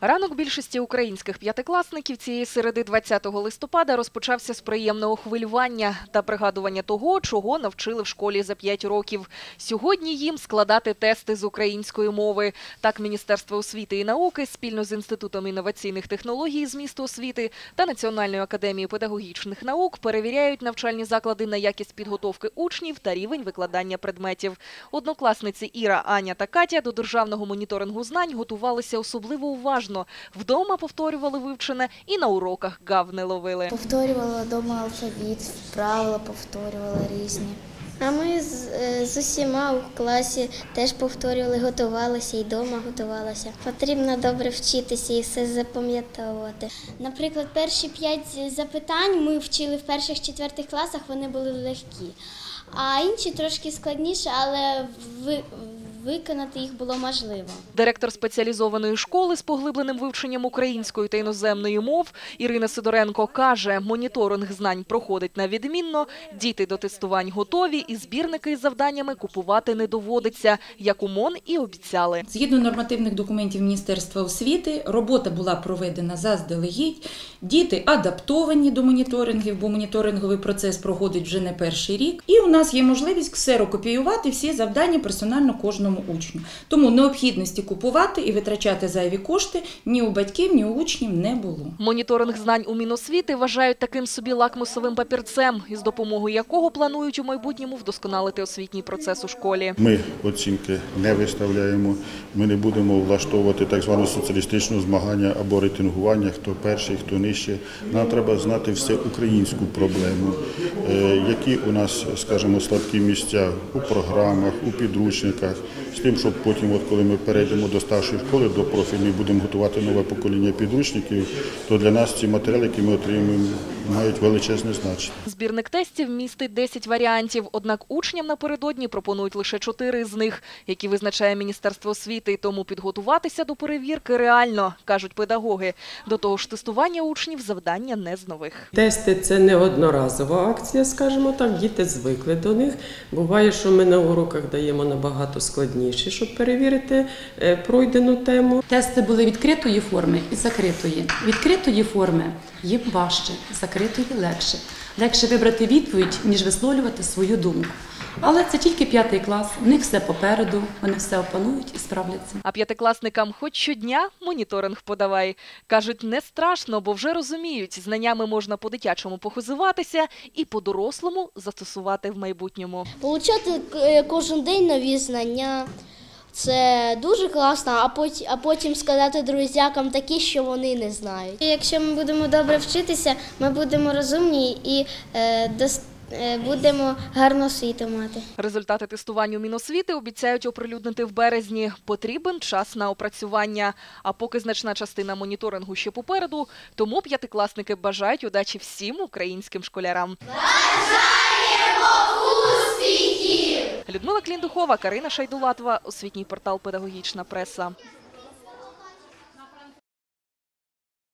Ранок більшості українських п'ятикласників цієї середи 20 листопада розпочався з приємного хвилювання та пригадування того, чого навчили в школі за 5 років. Сьогодні їм складати тести з української мови. Так, Міністерство освіти і науки спільно з Інститутом інноваційних технологій з місту освіти та Національною академією педагогічних наук перевіряють навчальні заклади на якість підготовки учнів та рівень викладання предметів. Однокласниці Іра, Аня та Катя до державного моніторингу знань готувалися особливо уважно. Вдома повторювали вивчене і на уроках гав не ловили. Повторювала вдома алфавіт, правила повторювала різні. А ми з, е, з усіма у класі теж повторювали, готувалися і вдома готувалися. Потрібно добре вчитися і все запам'ятовувати. Наприклад, перші п'ять запитань ми вчили в перших четвертих класах, вони були легкі. А інші трошки складніше, але ви, виконати їх було можливо. Директор спеціалізованої школи з поглибленим вивченням української та іноземної мов Ірина Сидоренко каже, моніторинг знань проходить на відмінно, діти до тестувань готові і збірники із завданнями купувати не доводиться, як у МОН і обіцяли. Згідно нормативних документів Міністерства освіти, робота була проведена заздалегідь. Діти адаптовані до моніторингів, бо моніторинговий процес проходить вже не перший рік. І у нас є можливість ксерокопіювати всі завдання персонально кожному учню. Тому необхідності купувати і витрачати зайві кошти ні у батьків, ні у учнів не було. Моніторинг знань у Міносвіти вважають таким собі лакмусовим папірцем, із допомогою якого планують у майбутньому вдосконалити освітній процес у школі. Ми оцінки не виставляємо. Ми не будемо влаштовувати так зване соціалістичне змагання або рейтингування, хто перший, хто нижче. Нам треба знати все українську проблему, е, які у нас, скажімо, слабкі місця у програмах, у підручниках, з тим, щоб потім, от коли ми перейдемо до старшої школи, до профільної, будемо готувати нове покоління підручників, то для нас ці матеріали, які ми отримуємо, мають величезне значення. Збірник тестів містить 10 варіантів, однак учням напередодні пропонують лише 4 з них, які визначає Міністерство освіти. Тому підготуватися до перевірки реально, кажуть педагоги. До того ж, тестування учнів завдання не з нових. Тести це не одноразова акція, скажімо так. Діти звикли до них. Буває, що ми на уроках даємо набагато складніше, щоб перевірити е, пройдену тему. Тести були відкритої форми і закритої. Відкритої форми їм важче, закритої легше. Легше вибрати відповідь, ніж висловлювати свою думку. Але це тільки п'ятий клас, у них все попереду, вони все опанують і справляться. А п'ятикласникам хоч щодня моніторинг подавай. Кажуть, не страшно, бо вже розуміють, знаннями можна по-дитячому похизуватися і по-дорослому застосувати в майбутньому. Получати е, кожен день нові знання. Це дуже класно, а потім, а потім сказати друзякам такі, що вони не знають. Якщо ми будемо добре вчитися, ми будемо розумні і е, дос, е, будемо гарну освіту мати. Результати тестування у Міносвіти обіцяють оприлюднити в березні. Потрібен час на опрацювання. А поки значна частина моніторингу ще попереду, тому п'ятикласники бажають удачі всім українським школярам. Бажаємо успіхів! Людмила Кліндухова, Карина Шайдулатова, освітній портал Педагогічна преса.